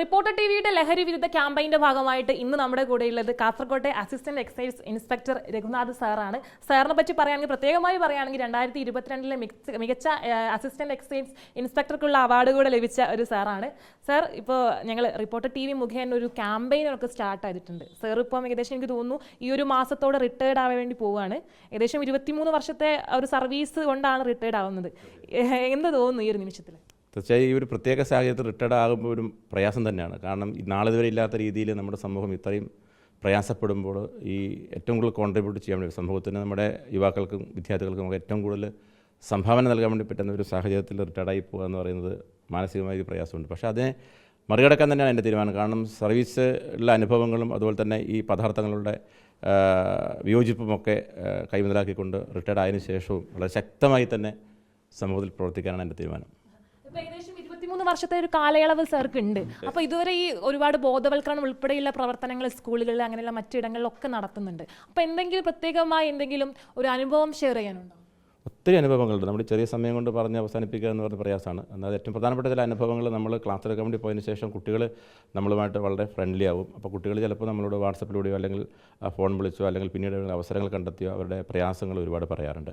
Reporter T വിയുടെ ലഹരി വിരുദ്ധ ക്യാമ്പയിന്റെ ഭാഗമായിട്ട് ഇന്ന് നമ്മുടെ കൂടെയുള്ളത് കാസർകോട്ടെ അസിസ്റ്റന്റ് എക്സൈസ് ഇൻസ്പെക്ടർ രഘുനാഥ് സാറാണ്. സാറിനെ പറ്റി പറയുകയാണെങ്കിൽ പ്രത്യേകമായി പറയുകയാണെങ്കിൽ രണ്ടായിരത്തി ഇരുപത്തിരണ്ടിലെ മികച്ച അസിസ്റ്റന്റ് എക്സൈസ് ഇൻസ്പെക്ടർക്കുള്ള അവാർഡ് കൂടെ ലഭിച്ച ഒരു സാറാണ്. സാർ ഇപ്പോൾ ഞങ്ങൾ റിപ്പോർട്ടർ ടി വി മുഖേന ഒരു ക്യാമ്പയിനൊക്കെ സ്റ്റാർട്ട് ചെയ്തിട്ടുണ്ട്. സാർ ഇപ്പം ഏകദേശം എനിക്ക് തോന്നുന്നു ഈ ഒരു മാസത്തോടെ റിട്ടയർഡ് ആവാൻ വേണ്ടി പോവുകയാണ് ഏകദേശം ഇരുപത്തിമൂന്ന് വർഷത്തെ ഒരു സർവീസ് കൊണ്ടാണ് റിട്ടയർഡ് ആവുന്നത്. എന്ത് തോന്നുന്നു ഈ ഒരു നിമിഷത്തിൽ തീർച്ചയായും ഈ ഒരു പ്രത്യേക സാഹചര്യത്തിൽ റിട്ടയർഡ് ആകുമ്പോൾ ഒരു പ്രയാസം തന്നെയാണ്. കാരണം നാളെ ഇതുവരെ ഇല്ലാത്ത രീതിയിൽ നമ്മുടെ സമൂഹം ഇത്രയും പ്രയാസപ്പെടുമ്പോൾ ഈ ഏറ്റവും കൂടുതൽ കോൺട്രിബ്യൂട്ട് ചെയ്യാൻ വേണ്ടി സമൂഹത്തിന് നമ്മുടെ യുവാക്കൾക്കും വിദ്യാർത്ഥികൾക്കും ഒക്കെ ഏറ്റവും കൂടുതൽ സംഭാവന നൽകാൻ വേണ്ടി പറ്റുന്ന ഒരു സാഹചര്യത്തിൽ റിട്ടയർഡായി പോകുക എന്ന് പറയുന്നത് മാനസികമായ പ്രയാസമുണ്ട്. പക്ഷേ അതിനെ മറികടക്കാൻ തന്നെയാണ് എന്റെ തീരുമാനം. കാരണം സർവീസ് ഉള്ള അനുഭവങ്ങളും അതുപോലെ തന്നെ ഈ പദാർത്ഥങ്ങളുടെ വിയോജിപ്പുമൊക്കെ കൈമുതലാക്കിക്കൊണ്ട് റിട്ടയർഡ് ആയതിനു ശേഷവും വളരെ ശക്തമായി തന്നെ സമൂഹത്തിൽ പ്രവർത്തിക്കാനാണ് എന്റെ തീരുമാനം. ഇരുപത്തിമൂന്ന് വർഷത്തെ ഒരു കാലയളവ് സാർക്ക് ഉണ്ട്. അപ്പൊ ഇതുവരെ ഈ ഒരുപാട് ബോധവൽക്കരണം ഉൾപ്പെടെയുള്ള പ്രവർത്തനങ്ങൾ സ്കൂളുകളിൽ അങ്ങനെയുള്ള മറ്റിടങ്ങളിലൊക്കെ നടത്തുന്നുണ്ട്. അപ്പൊ എന്തെങ്കിലും പ്രത്യേകമായി എന്തെങ്കിലും ഒരു അനുഭവം ഷെയർ ചെയ്യാനുണ്ടോ? ഒത്തിരി അനുഭവങ്ങളുണ്ട്. നമ്മൾ ചെറിയ സമയം കൊണ്ട് പറഞ്ഞ് അവസാനിപ്പിക്കുക എന്ന് പറഞ്ഞ പ്രയാസമാണ്. എന്നാൽ ഏറ്റവും പ്രധാനപ്പെട്ട ചില അനുഭവങ്ങൾ നമ്മൾ ക്ലാസ് എടുക്കാൻ വേണ്ടി പോയതിന് ശേഷം കുട്ടികൾ നമ്മളുമായിട്ട് വളരെ ഫ്രണ്ട്ലി ആവും. അപ്പോൾ കുട്ടികൾ ചിലപ്പോൾ നമ്മളോട് വാട്സപ്പിലൂടെയോ അല്ലെങ്കിൽ ഫോൺ വിളിച്ചോ അല്ലെങ്കിൽ പിന്നീട് അവസരങ്ങൾ കണ്ടെത്തിയോ അവരുടെ പ്രയാസങ്ങൾ ഒരുപാട് പറയാറുണ്ട്.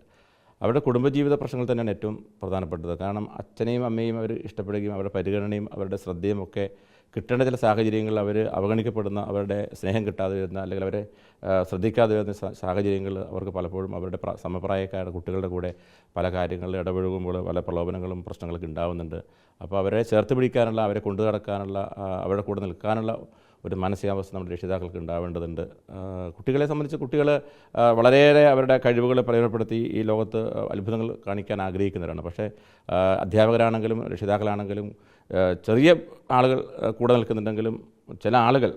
അവരുടെ കുടുംബജീവിത പ്രശ്നങ്ങൾ തന്നെയാണ് ഏറ്റവും പ്രധാനപ്പെട്ടത്. കാരണം അച്ഛനെയും അമ്മയും അവർ ഇഷ്ടപ്പെടുകയും അവരുടെ പരിഗണനയും അവരുടെ ശ്രദ്ധയും ഒക്കെ കിട്ടേണ്ട ചില സാഹചര്യങ്ങളിൽ അവർ അവഗണിക്കപ്പെടുന്ന അവരുടെ സ്നേഹം കിട്ടാതെ വരുന്ന അല്ലെങ്കിൽ അവരെ ശ്രദ്ധിക്കാതെ വരുന്ന സാ- സാഹചര്യങ്ങൾ അവർക്ക് പലപ്പോഴും അവരുടെ പ്ര- സമപ്രായക്കാരുടെ കുട്ടികളുടെ കൂടെ പല കാര്യങ്ങളിൽ ഇടപഴകുമ്പോൾ പല പ്രലോഭനങ്ങളും പ്രശ്നങ്ങളൊക്കെ ഉണ്ടാവുന്നുണ്ട്. അപ്പോൾ അവരെ ചേർത്ത് പിടിക്കാനുള്ള അവരെ കൊണ്ടു നടക്കാനുള്ള അവരുടെ കൂടെ നിൽക്കാനുള്ള ഒരു മാനസികാവസ്ഥ നമ്മുടെ രക്ഷിതാക്കൾക്ക് ഉണ്ടാവേണ്ടതുണ്ട്. കുട്ടികളെ സംബന്ധിച്ച് കുട്ടികൾ വളരെയേറെ അവരുടെ കഴിവുകൾ പ്രയോജനപ്പെടുത്തി ഈ ലോകത്ത് അത്ഭുതങ്ങൾ കാണിക്കാൻ ആഗ്രഹിക്കുന്നവരാണ്. പക്ഷേ അധ്യാപകരാണെങ്കിലും രക്ഷിതാക്കളാണെങ്കിലും ചെറിയ ആളുകൾ കൂടെ നിൽക്കുന്നുണ്ടെങ്കിലും ചില ആളുകൾ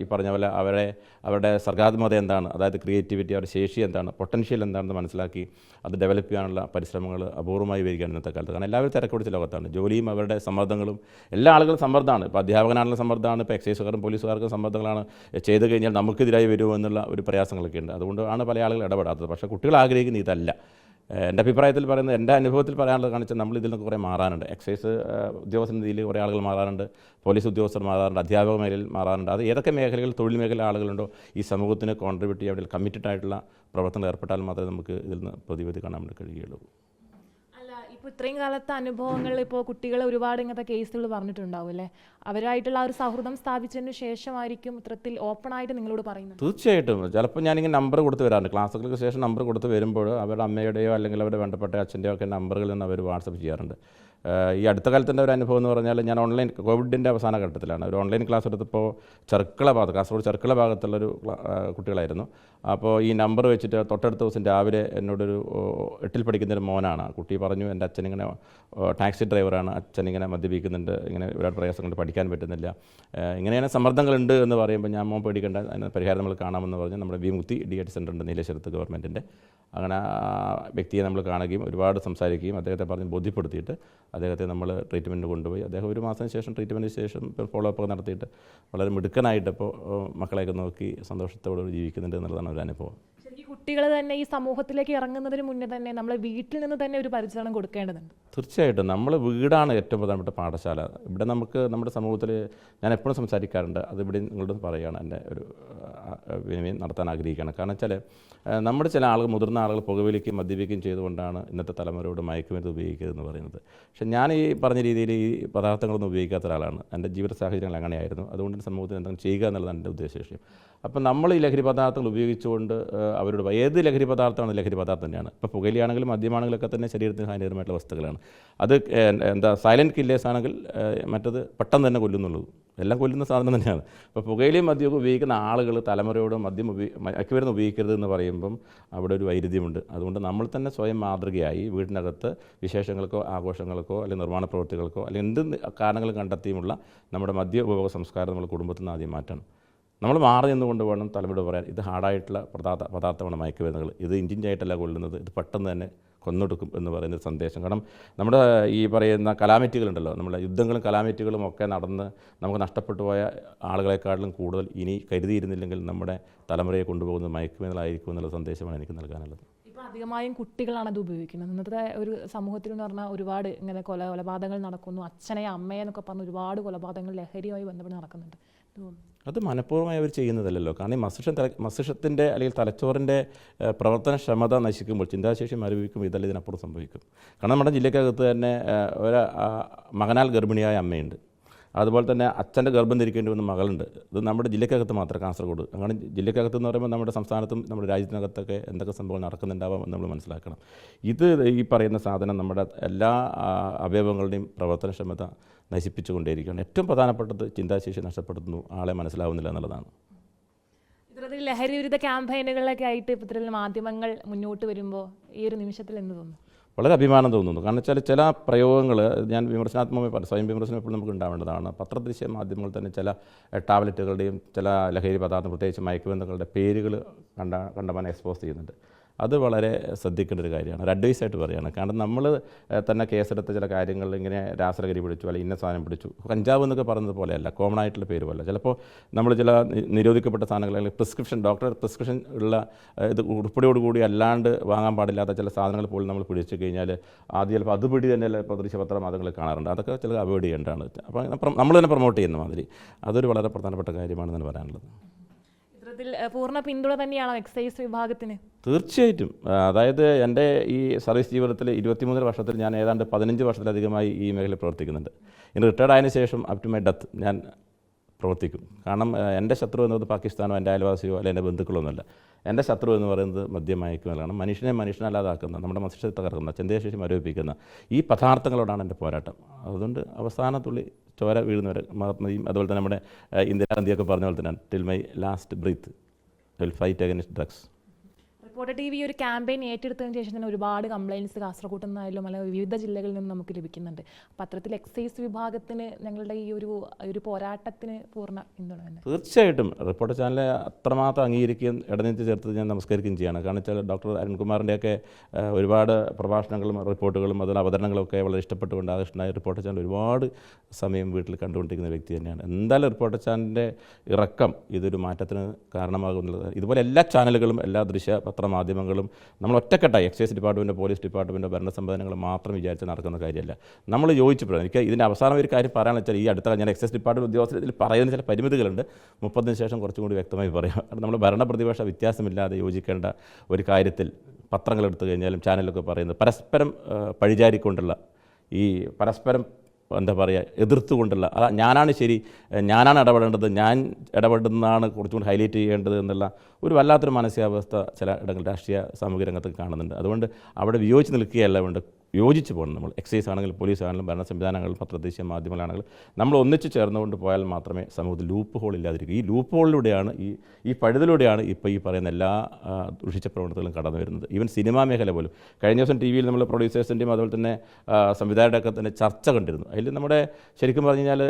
ഈ പറഞ്ഞ പോലെ അവരെ അവരുടെ സർഗാത്മകത എന്താണ് അതായത് ക്രിയേറ്റിവിറ്റി അവരുടെ ശേഷി എന്താണ് പൊട്ടൻഷ്യൽ എന്താണെന്ന് മനസ്സിലാക്കി അത് ഡെവലപ്പ് ചെയ്യാനുള്ള പരിശ്രമങ്ങൾ അപൂർവമായി വരികയാണ് ഇന്നത്തെ കാലത്ത്. കാരണം എല്ലാവരും തിരക്കുപിടിച്ച ലോകത്താണ്. ജോലിയും അവരുടെ സമ്മർദ്ദങ്ങളും എല്ലാ ആളുകളും സമ്മർദ്ദമാണ്. ഇപ്പോൾ അധ്യാപകനാണെങ്കിലും സമ്മർദ്ദമാണ് ഇപ്പോൾ എക്സൈസുകാരും പോലീസുകാർക്കും സമ്മർദ്ദങ്ങളാണ്. ചെയ്ത് കഴിഞ്ഞാൽ നമുക്കെതിരായി വരുമോ എന്നുള്ള ഒരു പ്രയാസങ്ങളൊക്കെ ഉണ്ട് അതുകൊണ്ടാണ് പല ആളുകൾ ഇടപെടാത്തത്. പക്ഷേ കുട്ടികൾ ആഗ്രഹിക്കുന്നത് ഇതല്ല. എന്റെ അഭിപ്രായത്തിൽ പറയുന്നത് എന്റെ അനുഭവത്തിൽ പറയാനുള്ളത് കാണിച്ചാൽ നമ്മൾ ഇതിൽ നിന്നൊക്കെ കുറേ മാറാനുണ്ട്. എക്സൈസ് ഉദ്യോഗസ്ഥ കുറേ ആളുകൾ മാറാറുണ്ട് പോലീസ് ഉദ്യോഗസ്ഥർ മാറാറുണ്ട്. അധ്യാപക മേഖലയിൽ മാറാറുണ്ട്. അത് ഏതൊക്കെ മേഖലകൾ തൊഴിൽ മേഖല ആളുകളുണ്ടോ ഈ സമൂഹത്തിന് കോൺട്രിബ്യൂട്ട് ചെയ്യാൻ കമ്മിറ്റഡ് ആയിട്ടുള്ള പ്രവർത്തനങ്ങൾ ഏർപ്പെട്ടാൽ മാത്രമേ നമുക്ക് ഇതിൽ നിന്ന് പ്രതിവിധി കാണാൻ കഴിയുകയുള്ളൂ. അല്ല ഇത്രയും കാലത്തെ അനുഭവങ്ങൾ ഇപ്പോൾ കുട്ടികൾ ഒരുപാട് ഇങ്ങനത്തെ കേസുകൾ പറഞ്ഞിട്ടുണ്ടാവും അല്ലേ? അവരായിട്ടുള്ള ആ ഒരു സൗഹൃദം സ്ഥാപിച്ചതിന് ശേഷമായിരിക്കും ഇത്തരത്തിൽ ഓപ്പൺ ആയിട്ട് നിങ്ങളോട് പറയുന്നത്. തീർച്ചയായിട്ടും. ചിലപ്പോൾ ഞാനിങ്ങനെ നമ്പർ കൊടുത്ത് വരാറുണ്ട്. ക്ലാസ്സുകൾക്ക് ശേഷം നമ്പർ കൊടുത്ത് വരുമ്പോൾ അവരുടെ അമ്മയുടെയോ അല്ലെങ്കിൽ അവരുടെ ബന്ധപ്പെട്ട അച്ഛന്റെയോ ഒക്കെ നമ്പറുകളിൽ നിന്ന് അവർ വാട്സപ്പ് ചെയ്യാറുണ്ട്. ഈ അടുത്ത കാലത്തിന്റെ ഒരു അനുഭവം എന്ന് പറഞ്ഞാൽ ഞാൻ ഓൺലൈൻ കോവിഡിന്റെ അവസാന ഘട്ടത്തിലാണ്. ഒരു ഓൺലൈൻ ക്ലാസ് എടുത്തപ്പോൾ ചെർക്കള ഭാഗത്ത് കാസർഗോഡ് ചെർക്കള ഭാഗത്തുള്ളൊരു കുട്ടികളായിരുന്നു. അപ്പോൾ ഈ നമ്പർ വെച്ചിട്ട് തൊട്ടടുത്ത ദിവസം രാവിലെ എന്നോടൊരു എട്ടിൽ പഠിക്കുന്ന ഒരു മോനാണ് കുട്ടി പറഞ്ഞു എന്റെ അച്ഛൻ ഇങ്ങനെ ടാക്സി ഡ്രൈവറാണ്. അച്ഛൻ ഇങ്ങനെ മദ്യപിക്കുന്നുണ്ട്. ഇങ്ങനെ ഒരുപാട് പ്രയാസം കൊണ്ട് പഠിക്കാൻ പറ്റുന്നില്ല. ഇങ്ങനെയാണ് സമ്മർദ്ദങ്ങളുണ്ട് എന്ന് പറയുമ്പോൾ ഞാൻ മോൻ പേടിക്കേണ്ട. അതിന് പരിഹാരം നമ്മൾ കാണാമെന്ന് പറഞ്ഞ് നമ്മുടെ വിമുക്തി ഡി എഡ് സെന്റർ ഉണ്ട് നീലേശ്വരത്ത് ഗവൺമെന്റിന്റെ അങ്ങനെ വ്യക്തിയെ നമ്മൾ കാണുകയും ഒരുപാട് സംസാരിക്കുകയും അദ്ദേഹത്തെ പറഞ്ഞ് ബോധ്യപ്പെടുത്തിയിട്ട് അദ്ദേഹത്തെ നമ്മൾ ട്രീറ്റ്മെന്റ് കൊണ്ടുപോയി. അദ്ദേഹം ഒരു മാസത്തിന് ശേഷം ട്രീറ്റ്മെന്റിന് ശേഷം ഫോളോ അപ്പ് നടത്തിയിട്ട് വളരെ മിടുക്കനായിട്ട് ഇപ്പോൾ മക്കളെയൊക്കെ നോക്കി സന്തോഷത്തോടെ ജീവിക്കുന്നുണ്ട് എന്നുള്ളതാണ് ഒരു അനുഭവം. കുട്ടികൾ തന്നെ ഈ സമൂഹത്തിലേക്ക് ഇറങ്ങുന്നതിന് മുന്നേ തന്നെ നമ്മൾ വീട്ടിൽ നിന്ന് തന്നെ ഒരു പരിചരണം കൊടുക്കേണ്ടതുണ്ട്. തീർച്ചയായിട്ടും. നമ്മൾ വീടാണ് ഏറ്റവും പ്രധാനപ്പെട്ട പാഠശാല. ഇവിടെ നമുക്ക് നമ്മുടെ സമൂഹത്തിൽ ഞാൻ എപ്പോഴും സംസാരിക്കാറുണ്ട്. അത് ഇവിടെ നിങ്ങളോട് പറയുകയാണ്. എന്റെ ഒരു വിനിമയം നടത്താൻ ആഗ്രഹിക്കുകയാണ്. കാരണം വെച്ചാൽ നമ്മുടെ ചില ആളുകൾ മുതിർന്ന ആളുകൾ പുകവലിക്കുകയും മദ്യപിക്കുകയും ചെയ്തുകൊണ്ടാണ് ഇന്നത്തെ തലമുറയോട് മയക്കുമരുന്ന് ഉപയോഗിക്കുന്നതെന്ന് പറയുന്നത്. പക്ഷേ ഞാൻ ഈ പറഞ്ഞ രീതിയിൽ ഈ പദാർത്ഥങ്ങളൊന്നും ഉപയോഗിക്കാത്ത ഒരാളാണ്. എന്റെ ജീവിത സാഹചര്യങ്ങൾ അങ്ങനെയായിരുന്നു. അതുകൊണ്ട് തന്നെ സമൂഹത്തിൽ എന്തെങ്കിലും ചെയ്യുക എന്നുള്ളതാണ് എന്റെ ഉദ്ദേശലക്ഷ്യം അപ്പം നമ്മൾ ഈ ലഹരി പദാർത്ഥങ്ങൾ ഉപയോഗിച്ചുകൊണ്ട് അവരോട് ഏത് ലഹരി പദാർത്ഥമാണ് ലഹരി പദാർത്ഥം തന്നെയാണ്. ഇപ്പോൾ പുകയിലാണെങ്കിലും മദ്യമാണെങ്കിലൊക്കെ തന്നെ ശരീരത്തിന് ഹാനികരമായിട്ടുള്ള വസ്തുക്കളാണ്. അത് എന്താ സൈലന്റ് കില്ലേഴ്സ് ആണെങ്കിൽ മറ്റത് പെട്ടെന്ന് തന്നെ കൊല്ലുന്നുള്ളൂ എല്ലാം കൊല്ലുന്ന സാധനം തന്നെയാണ്. അപ്പോൾ പുകയിലയും മദ്യമൊക്കെ ഉപയോഗിക്കുന്ന ആളുകൾ തലമുറയോട് മദ്യം ഉപയോഗി മയക്കുമരുന്ന് ഉപയോഗിക്കരുത് എന്ന് പറയുമ്പം അവിടെ ഒരു വൈരുദ്ധ്യമുണ്ട്. അതുകൊണ്ട് നമ്മൾ തന്നെ സ്വയം മാതൃകയായി വീടിനകത്ത് വിശേഷങ്ങൾക്കോ ആഘോഷങ്ങൾക്കോ അല്ലെങ്കിൽ നിർമ്മാണ പ്രവൃത്തികൾക്കോ അല്ലെങ്കിൽ എന്ത് കാരണങ്ങൾ കണ്ടെത്തിയുമുള്ള നമ്മുടെ മദ്യ ഉപഭോഗ സംസ്കാരം നമ്മൾ കുടുംബത്തിൽ നിന്ന് ആദ്യം മാറ്റണം. നമ്മൾ മാറി നിന്നുകൊണ്ട് വേണം തലമുറ പറയാൻ. ഇത് ഹാർഡായിട്ടുള്ള പദാർത്ഥ പദാർത്ഥമാണ് മയക്കുമരുന്നുകൾ. ഇത് ഇഞ്ചിഞ്ചായിട്ടല്ല കൊല്ലുന്നത്. ഇത് പെട്ടെന്ന് തന്നെ കൊന്നൊടുക്കും എന്ന് പറയുന്ന സന്ദേശം. കാരണം നമ്മുടെ ഈ പറയുന്ന കലാമിറ്റികളുണ്ടല്ലോ നമ്മുടെ യുദ്ധങ്ങളും കലാമിറ്റികളും ഒക്കെ നടന്ന് നമുക്ക് നഷ്ടപ്പെട്ടു പോയ ആളുകളെക്കാട്ടിലും കൂടുതൽ ഇനി കരുതിയിരുന്നില്ലെങ്കിൽ നമ്മുടെ തലമുറയെ കൊണ്ടുപോകുന്നത് മയക്കുമെന്നുള്ളതായിരിക്കും എന്നുള്ള സന്ദേശമാണ് എനിക്ക് നൽകാനുള്ളത്. അധികമായും കുട്ടികളാണ് അത് ഉപയോഗിക്കുന്നത്. ഇന്നത്തെ ഒരു സമൂഹത്തിൽ എന്ന് പറഞ്ഞാൽ ഒരുപാട് ഇങ്ങനെ കൊല കൊലപാതകങ്ങൾ നടക്കുന്നു. അച്ഛനെ അമ്മയെ എന്നൊക്കെ പറഞ്ഞ് ഒരുപാട് കൊലപാതകങ്ങൾ ലഹരിയുമായി ബന്ധപ്പെട്ട് നടക്കുന്നുണ്ട്. അത് മനഃപൂർവമായി അവർ ചെയ്യുന്നതല്ലല്ലോ. കാരണം ഈ മസ്തിഷ്കം തല മസ്തിഷ്കത്തിന്റെ അല്ലെങ്കിൽ തലച്ചോറിന്റെ പ്രവർത്തനക്ഷമത നശിക്കുമ്പോൾ ചിന്താശേഷി മരവിക്കുമ്പോൾ ഇതെല്ലാം ഇതിനപ്പുറം സംഭവിക്കും. കാരണം നമ്മുടെ ജില്ലക്കകത്ത് തന്നെ ഒരു മകനാൽ ഗർഭിണിയായ അമ്മയുണ്ട്. അതുപോലെ തന്നെ അച്ഛന്റെ ഗർഭം ധരിക്കേണ്ടി വന്ന മകളുണ്ട്. ഇത് നമ്മുടെ ജില്ലക്കകത്ത് മാത്രം കാസർഗോഡ്. അങ്ങനെ ജില്ലക്കകത്ത് എന്ന് പറയുമ്പോൾ നമ്മുടെ സംസ്ഥാനത്തും നമ്മുടെ രാജ്യത്തിനകത്തൊക്കെ എന്തൊക്കെ സംഭവം നടക്കുന്നുണ്ടാവാം എന്ന് നമ്മൾ മനസ്സിലാക്കണം. ഇത് ഈ പറയുന്ന സാധനം നമ്മുടെ എല്ലാ അവയവങ്ങളുടെയും പ്രവർത്തനക്ഷമത നശിപ്പിച്ചുകൊണ്ടേയിരിക്കുകയാണ്. ഏറ്റവും പ്രധാനപ്പെട്ടത് ചിന്താശേഷി നഷ്ടപ്പെടുത്തുന്നു ആളെ മനസ്സിലാവുന്നില്ല എന്നുള്ളതാണ്. ലഹരി വിരുദ്ധ ക്യാമ്പയിനുകളിലൊക്കെ ആയിട്ട് ഇത്തരത്തിൽ മാധ്യമങ്ങൾ മുന്നോട്ട് വരുമ്പോൾ ഈ ഒരു നിമിഷത്തിൽ എന്ത് തോന്നുന്നു? വളരെ അഭിമാനം തോന്നുന്നു. കാരണം വെച്ചാൽ ചില പ്രയോഗങ്ങൾ ഞാൻ വിമർശനാത്മകമായി പറഞ്ഞു സ്വയം വിമർശനം എപ്പോഴും നമുക്ക് ഉണ്ടാവേണ്ടതാണ്. പത്രദൃശ്യ മാധ്യമങ്ങൾ തന്നെ ചില ടാബ്ലറ്റുകളുടെയും ചില ലഹരി പദാർത്ഥം പ്രത്യേകിച്ച് മയക്കുമരുന്നുകളുടെ പേരുകൾ കണ്ട കണ്ടമാനം എക്സ്പോസ് ചെയ്യുന്നുണ്ട്. അത് വളരെ ശ്രദ്ധിക്കേണ്ട ഒരു കാര്യമാണ്. ഒരു അഡ്വൈസ് ആയിട്ട് പറയുകയാണ്. കാരണം നമ്മൾ തന്നെ കേസെടുത്ത ചില കാര്യങ്ങൾ ഇങ്ങനെ രാസരഗരി പിടിച്ചു അല്ലെങ്കിൽ ഇന്ന സാധനം പിടിച്ചു. കഞ്ചാവ് എന്നൊക്കെ പറയുന്നത് പോലെയല്ല കോമൺ ആയിട്ടുള്ള പേര് പോലെ. ചിലപ്പോൾ നമ്മൾ ചില നിരോധിക്കപ്പെട്ട സാധനങ്ങൾ അല്ലെങ്കിൽ പ്രിസ്ക്രിപ്ഷൻ ഡോക്ടർ പ്രിസ്ക്രിപ്ഷൻ ഉള്ള ഇത് ഉൾപ്പെടെയോടുകൂടി അല്ലാണ്ട് വാങ്ങാൻ പാടില്ലാത്ത ചില സാധനങ്ങൾ പോലും നമ്മൾ പിടിച്ചു കഴിഞ്ഞാൽ ആദ്യം ചിലപ്പോൾ അതുപിടി തന്നെ ചിലപ്പോൾ ദൃശ്യപത്ര മാധ്യമങ്ങൾ കാണാറുണ്ട്. അതൊക്കെ ചില അവോയ്ഡ് ചെയ്യേണ്ടതാണ്. അപ്പോൾ നമ്മൾ തന്നെ പ്രൊമോട്ട് ചെയ്യുന്ന മാതിരി. അതൊരു വളരെ പ്രധാനപ്പെട്ട കാര്യമാണെന്നാണ് പറയാനുള്ളത്. ഇത്തരത്തിൽ പൂർണ പിന്തുണ തന്നെയാണോ എക്സൈസ് വിഭാഗത്തിന്? തീർച്ചയായിട്ടും. അതായത് എന്റെ ഈ സർവീസ് ജീവിതത്തിൽ ഇരുപത്തിമൂന്നര വർഷത്തിൽ ഞാൻ ഏതാണ്ട് പതിനഞ്ച് വർഷത്തിലധികമായി ഈ മേഖലയിൽ പ്രവർത്തിക്കുന്നുണ്ട്. ഇനി റിട്ടയർഡ് ആയതിനു ശേഷം അപ് ടു മൈ ഡെത്ത് ഞാൻ പ്രവർത്തിക്കും. കാരണം എന്റെ ശത്രു എന്നത് പാകിസ്ഥാനോ എന്റെ അയൽവാസിയോ അല്ലെങ്കിൽ എന്റെ ബന്ധുക്കളൊന്നുമല്ല എന്റെ ശത്രു എന്ന് പറയുന്നത് മദ്യമയക്കുമല്ലാണ് മനുഷ്യനെ മനുഷ്യനല്ലാതാക്കുന്ന നമ്മുടെ മസ്തിഷ്കത്തെ തകർക്കുന്ന ചിന്തയശേഷി മരവിപ്പിക്കുന്ന ഈ പദാർത്ഥങ്ങളോടാണ് എന്റെ പോരാട്ടം. അതുകൊണ്ട് അവസാനത്തുള്ളി ചോര വീഴുന്നവരെ മഹാത്മയും അതുപോലെ തന്നെ നമ്മുടെ ഇന്ദിരാഗാന്ധിയൊക്കെ പറഞ്ഞ പോലെ തന്നെ till my last breath will fight against drugs reporter T V ഒരു ക്യാമ്പയിൻ ഏറ്റെടുത്തതിന് ശേഷം തന്നെ ഒരുപാട് കംപ്ലയിൻസ് കാസർഗോഡ് നിന്നായാലും അല്ലെങ്കിൽ വിവിധ ജില്ലകളിൽ നിന്നും നമുക്ക് ലഭിക്കുന്നുണ്ട്. പത്രത്തിൽ എക്സൈസ് വിഭാഗത്തിന് ഞങ്ങളുടെ ഈ ഒരു ഒരു പോരാട്ടത്തിന് പൂർണ പിന്തുണ തന്നെ തീർച്ചയായിട്ടും. റിപ്പോർട്ടർ ചാനലെ അത്രമാത്രം അംഗീകരിക്കുകയും ഇടനീറ്റ് ചേർത്ത് ഞാൻ നമസ്കരിക്കുകയും ചെയ്യാണ്. കാരണം വെച്ചാൽ ഡോക്ടർ അരുൺകുമാറിന്റെയൊക്കെ ഒരുപാട് പ്രഭാഷണങ്ങളും റിപ്പോർട്ടുകളും അതുപോലെ അവതരണങ്ങളും ഒക്കെ വളരെ ഇഷ്ടപ്പെട്ടുകൊണ്ട് ആകർഷണമായ റിപ്പോർട്ടർ ചാനൽ ഒരുപാട് സമയം വീട്ടിൽ കണ്ടുകൊണ്ടിരിക്കുന്ന വ്യക്തി തന്നെയാണ്. എന്തായാലും റിപ്പോർട്ടർ ചാനലിന്റെ ഇറക്കം ഇതൊരു മാറ്റത്തിന് കാരണമാകുന്നുള്ളത്. ഇതുപോലെ എല്ലാ ചാനലുകളും എല്ലാ ദൃശ്യ പത്രമാധ്യമങ്ങളും നമ്മൾ ഒറ്റക്കെട്ടായി എക്സൈസ് ഡിപ്പാർട്ട്മെന്റോ പോലീസ് ഡിപ്പാർട്ട്മെന്റോ ഭരണ സംവിധാനങ്ങൾ മാത്രം വിചാരിച്ച് നടക്കുന്ന കാര്യമല്ല. നമ്മൾ യോജിച്ചു പോകണം എനിക്ക് ഇതിന്റെ അവസാനം ഒരു കാര്യം പറയാന്ന് വെച്ചാൽ ഈ അടുത്ത ഞാൻ എക്സൈസ് ഡിപ്പാർട്ട്മെന്റ് ഇതിൽ പറയുന്ന ചില പരിമിതികളുണ്ട്. മുപ്പതിന് ശേഷം കുറച്ചും കൂടി വ്യക്തമായി പറയാം. നമ്മൾ ഭരണപ്രതിപക്ഷ വ്യത്യാസമില്ലാതെ യോജിക്കേണ്ട ഒരു കാര്യത്തിൽ പത്രങ്ങൾ എടുത്തു കഴിഞ്ഞാലും ചാനലൊക്കെ പറയുന്നത് പരസ്പരം പഴിചാരിക്കൊണ്ടുള്ള ഈ പരസ്പരം എന്താ പറയുക എതിർത്തുകൊണ്ടുള്ള അതാ ഞാനാണ് ശരി ഞാനാണ് ഇടപെടേണ്ടത് ഞാൻ ഇടപെടുന്നതാണ് കുറച്ചുകൂടി ഹൈലൈറ്റ് ചെയ്യേണ്ടത് എന്നുള്ള ഒരു വല്ലാത്തൊരു മാനസികാവസ്ഥ ചില ഇടങ്ങളിൽ രാഷ്ട്രീയ സാമൂഹിക രംഗത്ത് കാണുന്നുണ്ട്. അതുകൊണ്ട് അവിടെ വിയോജിച്ച് നിൽക്കുകയല്ല വേണ്ട യോജിച്ച് പോകണം നമ്മൾ. എക്സൈസ് ആണെങ്കിലും പോലീസ് ആണെങ്കിലും ഭരണ സംവിധാനങ്ങളും പത്രദേശീയ മാധ്യമങ്ങളാണെങ്കിലും നമ്മൾ ഒന്നിച്ച് ചേർന്നുകൊണ്ട് പോയാൽ മാത്രമേ സമൂഹത്തിൽ ലൂപ്പ് ഹോൾ ഇല്ലാതിരിക്കൂ. ഈ ലൂപ്പ് ഹോളിലൂടെയാണ് ഈ ഈ പഴുതിലൂടെയാണ് ഇപ്പോൾ ഈ പറയുന്ന എല്ലാ ദുഷിച്ച പ്രവണതകളും കടന്നു വരുന്നത്. ഈവൻ സിനിമാ മേഖല പോലും. കഴിഞ്ഞ ദിവസം ടി വിയിൽ നമ്മൾ പ്രൊഡ്യൂസേഴ്സിന്റെയും അതുപോലെ തന്നെ സംവിധായകരുടെ സംവിധായകരുടെയൊക്കെ തന്നെ ചർച്ച കണ്ടിരുന്നു. അതിൽ നമ്മുടെ ശരിക്കും പറഞ്ഞു കഴിഞ്ഞാൽ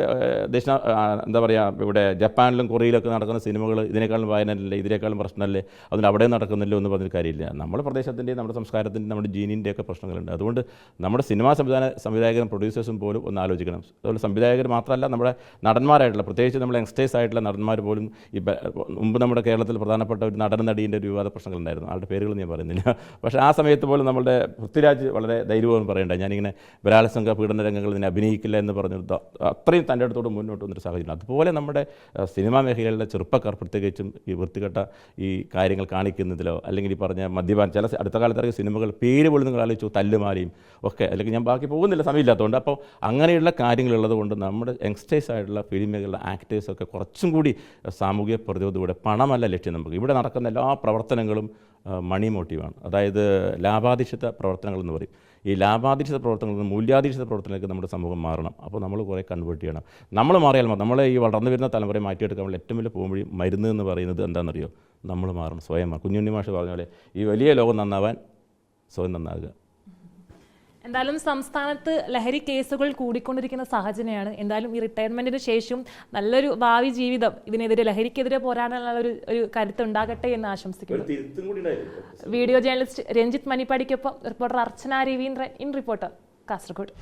ദക്ഷിണ എന്താ പറയുക ഇവിടെ ജപ്പാനിലും കൊറിയയിലൊക്കെ നടക്കുന്ന സിനിമകൾ ഇതിനേക്കാളും വായനല്ലേ ഇതിനേക്കാളും പ്രശ്നമല്ലേ അതുകൊണ്ട് അവിടെ നടക്കുന്നില്ലോ എന്ന് പറഞ്ഞൊരു കാര്യമില്ല. നമ്മുടെ പ്രദേശത്തിന്റെയും നമ്മുടെ സംസ്കാരത്തിന്റെയും നമ്മുടെ ജീനിന്റെയൊക്കെ പ്രശ്നങ്ങളുണ്ട്. അതുകൊണ്ട് നമ്മുടെ സിനിമാ സംവിധാന സംവിധായകരും പ്രൊഡ്യൂസേഴ്സും പോലും ഒന്ന് ആലോചിക്കണം. അതുപോലെ സംവിധായകർ മാത്രമല്ല നമ്മുടെ നടന്മാരായിട്ടുള്ള പ്രത്യേകിച്ച് നമ്മുടെ യങ്സ്റ്റേഴ്സ് ആയിട്ടുള്ള നടന്മാർ പോലും ഈ മുമ്പ് നമ്മുടെ കേരളത്തിൽ പ്രധാനപ്പെട്ട ഒരു നടൻ നടീന്റെ ഒരു വിവാദ പ്രശ്നങ്ങളുണ്ടായിരുന്നു. ആളുടെ പേരുകൾ ഞാൻ പറയുന്നില്ല. പക്ഷേ ആ സമയത്ത് പോലും നമ്മുടെ പൃഥ്വിരാജ് വളരെ ധൈര്യപൂർവം പറയേണ്ട ഞാനിങ്ങനെ ബലാത്സംഗ പീഡന രംഗങ്ങൾ ഇതിനെ അഭിനയിക്കില്ല എന്ന് പറഞ്ഞു അത്രയും തന്റെ അടുത്തോട് മുന്നോട്ട് വന്നൊരു സാഹചര്യം അതുപോലെ നമ്മുടെ സിനിമാ മേഖലയിലുള്ള ചെറുപ്പക്കാർ പ്രത്യേകിച്ചും ഈ വൃത്തികെട്ട ഈ കാര്യങ്ങൾ കാണിക്കുന്നതിലോ അല്ലെങ്കിൽ ഈ പറഞ്ഞ മദ്യപാൻ ചില അടുത്ത കാലത്ത് സിനിമകൾ പേര് പോലും നിങ്ങൾ ആലോചിച്ചു തല്ലുമാലയും ഒക്കെ അല്ലെങ്കിൽ ഞാൻ ബാക്കി പോകുന്നില്ല സമയമില്ലാത്തതുകൊണ്ട്. അപ്പോൾ അങ്ങനെയുള്ള കാര്യങ്ങളുള്ളത് കൊണ്ട് നമ്മുടെ യങ്സ്റ്റേഴ്സ് ആയിട്ടുള്ള ഫിലിം മേഖല ആക്ടേഴ്സൊക്കെ കുറച്ചും കൂടി സാമൂഹിക പ്രതിരോധത്തിലൂടെ പണമല്ല ലക്ഷ്യം നമുക്ക്. ഇവിടെ നടക്കുന്ന എല്ലാ പ്രവർത്തനങ്ങളും മണി മോട്ടീവാണ് അതായത് ലാഭാധിഷ്ഠിത പ്രവർത്തനങ്ങൾ എന്ന് പറയും. ഈ ലാഭാധിഷ്ഠിത പ്രവർത്തനങ്ങളിൽ നിന്ന് മൂല്യാധിഷ്ഠിത പ്രവർത്തനങ്ങൾക്ക് നമ്മുടെ സമൂഹം മാറണം. അപ്പോൾ നമ്മൾ കുറേ കൺവേർട്ട് ചെയ്യണം. നമ്മൾ മാറിയാൽ മതി. നമ്മളെ ഈ വളർന്നു വരുന്ന തലമുറയെ മാറ്റിയെടുക്കാൻ ഏറ്റവും വലിയ പോകുമ്പോഴും മരുന്ന് എന്ന് പറയുന്നത് എന്താണെന്നറിയോ? നമ്മൾ മാറണം സ്വയം കുഞ്ഞുണ്ണി മാഷ് പറഞ്ഞ പോലെ ഈ വലിയ ലോകം നന്നാവാൻ സ്വയം നന്നാകുക എന്തായാലും സംസ്ഥാനത്ത് ലഹരി കേസുകൾ കൂടിക്കൊണ്ടിരിക്കുന്ന സാഹചര്യമാണ്. എന്തായാലും ഈ റിട്ടയർമെന്റിന് ശേഷം നല്ലൊരു ഭാവി ജീവിതം ഇതിനെതിരെ ലഹരിക്കെതിരെ പോരാടാനുള്ള ഒരു ഒരു കരുത്ത് ഉണ്ടാകട്ടെ എന്ന് ആശംസിക്കുന്നു. Video journalist Ranjith മണിപ്പാടിക്കൊപ്പം reporter Archana Raveendran. In reporter Kasaragod.